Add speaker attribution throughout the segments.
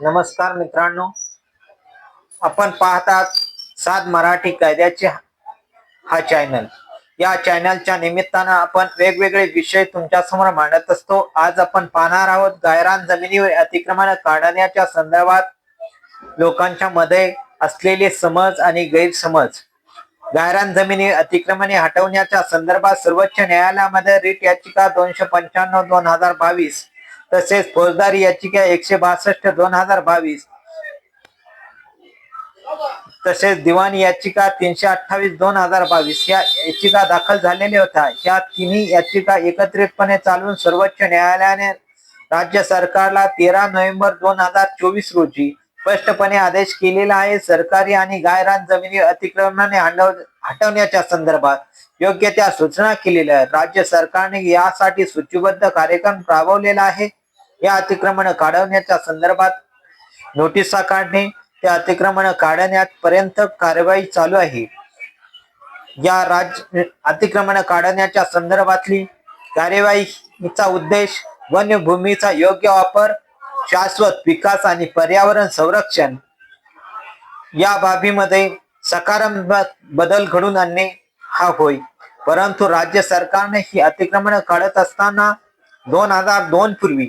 Speaker 1: नमस्कार मित्रांनो. आपण पाहतात सात मराठी कायद्याचे हा चॅनल या चॅनलच्या निमित्तानं आपण वेगवेगळे विषय तुमच्यासमोर मांडत असतो. आज आपण पाहणार आहोत गायरान जमिनीवर अतिक्रमण काढण्याच्या संदर्भात लोकांच्या मध्ये असलेले समज आणि गैरसमज. गायरान जमिनी अतिक्रमणे हटवण्याच्या संदर्भात सर्वोच्च न्यायालयामध्ये रिट याचिका दोनशे पंच्याण्णव दोन हजार बावीस तसेच फौजदारी याचिका एकशे बासष्ट दोन हजार बावीस. तसेच दिवाणी याचिका तीनशे अठ्ठावीस दोन हजार बावीस. या याचिका दाखल झालेल्या होत्या. या तिन्ही याचिका एकत्रितपणे चालवून सर्वोच्च न्यायालयाने राज्य सरकारला तेरा नोव्हेंबर दोन हजार चोवीस रोजी स्पष्टपणे आदेश केलेला आहे. सरकारी आणि गायरान जमिनी अतिक्रमणाने हटव- हटवण्याच्या संदर्भात योग्य त्या सूचना केलेल्या आहेत. राज्य सरकारने यासाठी सूचीबद्ध कार्यक्रम राबवलेला आहे. या अतिक्रमण काढवण्याच्या संदर्भात नोटिसा काढणे ते अतिक्रमण काढण्यापर्यंत कार्यवाही चालू आहे. या राज्य अतिक्रमण काढण्याच्या संदर्भातली कार्यवाहीचा उद्देश वन्यभूमीचा योग्य वापर शाश्वत विकास आणि पर्यावरण संरक्षण या बाबीमध्ये सकारात्मक बदल घडून आणणे हा होय. परंतु राज्य सरकारने ही अतिक्रमण काढत असताना दोन हजार दोन पूर्वी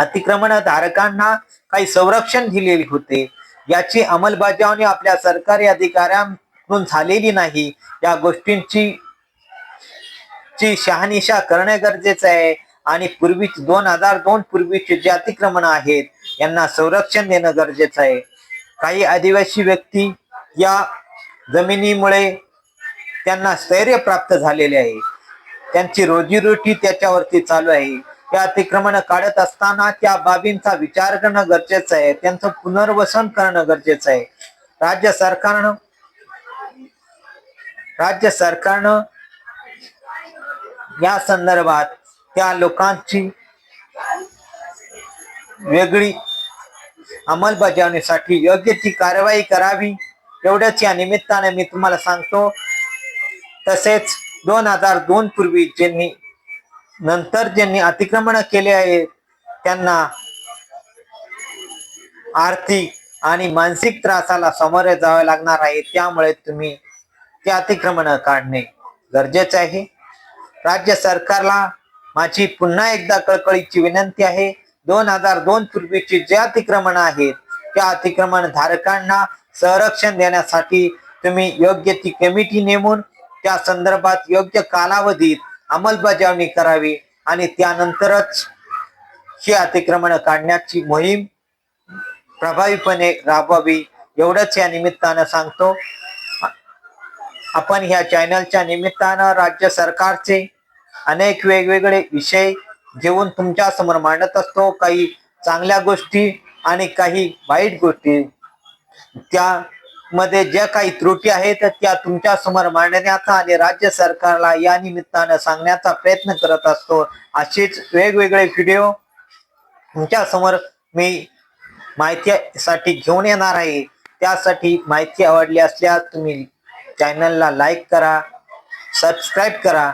Speaker 1: अतिक्रमण धारकांना काही संरक्षण दिलेले होते. याची अंमलबजावणी आपल्या सरकारी अधिकाऱ्यांकडून झालेली नाही. या गोष्टींची ची शहानिशा करणे गरजेचं आहे. आणि पूर्वी दोन हजार दोन पूर्वीचे जे अतिक्रमण आहेत यांना संरक्षण देणं गरजेचं आहे. काही आदिवासी व्यक्ती या जमिनीमुळे त्यांना स्थैर्य प्राप्त झालेले आहे. त्यांची रोजीरोटी त्याच्यावरती चालू आहे. त्या अतिक्रमण काढत असताना त्या बाबींचा विचार करणं गरजेचं आहे. त्यांचं पुनर्वसन करणं गरजेचं आहे. राज्य सरकारनं राज्य सरकारनं या संदर्भात त्या लोकांची वेगळी अंमलबजावणीसाठी योग्य ती कारवाई करावी एवढ्याच या निमित्ताने मी तुम्हाला सांगतो. तसेच दोन हजार दोन पूर्वी ज्यांनी नंतर ज्यांनी अतिक्रमण केले आहे त्यांना आर्थिक आणि मानसिक त्रासाला सामोरे जावे लागणार आहे. त्यामुळे तुम्ही ते अतिक्रमण काढणे गरजेचे आहे. राज्य सरकारला माझी पुन्हा एकदा कळकळीची विनंती आहे. दोन हजार दोन पूर्वीची जे अतिक्रमण आहेत त्या अतिक्रमण धारकांना संरक्षण देण्यासाठी तुम्ही योग्य ती कमिटी नेमून त्या संदर्भात योग्य कालावधीत अंमलबजावणी करावी आणि त्यानंतरच ही अतिक्रमण काढण्याची मोहीम प्रभावीपणे राबवावी एवढंच या निमित्तानं सांगतो. आपण ह्या चॅनलच्या निमित्तानं राज्य सरकारचे अनेक वेगवेगळे विषय घेऊन तुमच्यासमोर मांडत असतो. काही चांगल्या गोष्टी आणि काही वाईट गोष्टी त्या मध्ये ज्या काही त्रुटी आहेत त्या तुमच्यासमोर मांडण्याचा आणि राज्य सरकारला या निमित्तानं सांगण्याचा प्रयत्न करत असतो. असेच वेगवेगळे व्हिडिओ तुमच्यासमोर मी माहितीसाठी घेऊन येणार आहे. त्यासाठी माहिती आवडली असल्यास तुम्ही चॅनलला लाईक करा सबस्क्राईब करा.